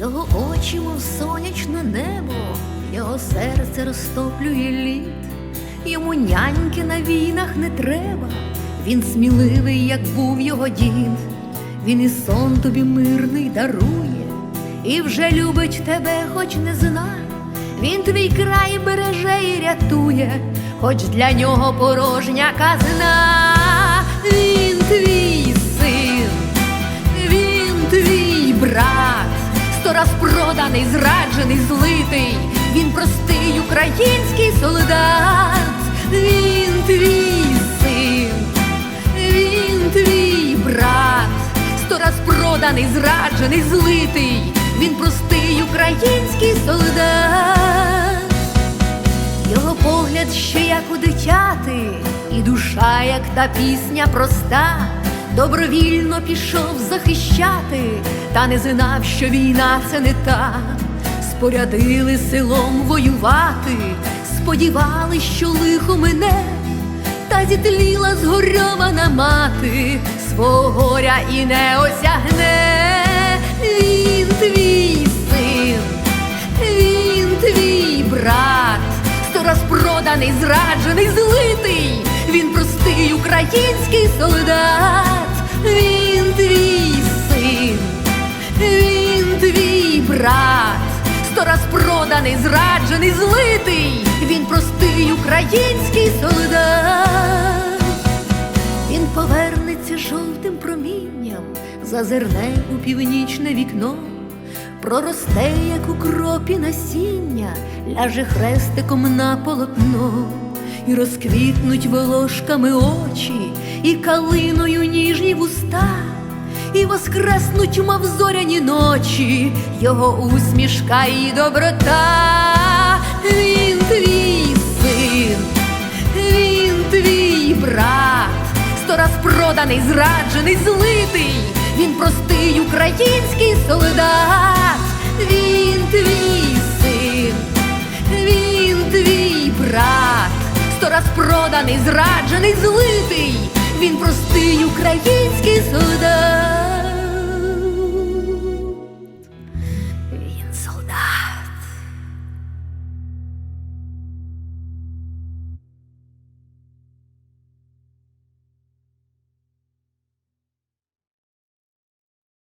Його очі, мов сонячне небо, його серце розтоплює лід, йому няньки на війнах не треба, він сміливий, як був його дід, він і сон тобі мирний дарує, і вже любить тебе, хоч не зна. Він твій край береже і рятує, хоч для нього порожня казна, він твій проданий, зраджений, злитий, він простий український солдат, він твій син, він твій брат, сто раз проданий, зраджений, злитий, він простий український солдат. Його погляд ще як у дитяти, і душа, як та пісня проста, добровільно пішов захищати, та не знав, що війна це не та. Спорядили селом воювати, сподівались, що лихо мене, та зітліла згорьована мати, свого горя і не осягне. Він твій син, він твій брат, сто раз проданий, зраджений, злитий, він простий український солдат, він твій син, він твій брат, сто раз проданий, зраджений, злитий, він простий український солдат. Він повернеться жовтим промінням, зазирне у північне вікно, проросте, як у кропі насіння, ляже хрестиком на полотно, і розквітнуть волошками очі, і калиною ніжні вуста, і воскреснуть, мов зоряні ночі, його усмішка і доброта. Він твій син, він твій брат, сто раз проданий, зраджений, злитий, він простий український солдат, він сто раз проданий, зраджений, злитий, він простий український солдат.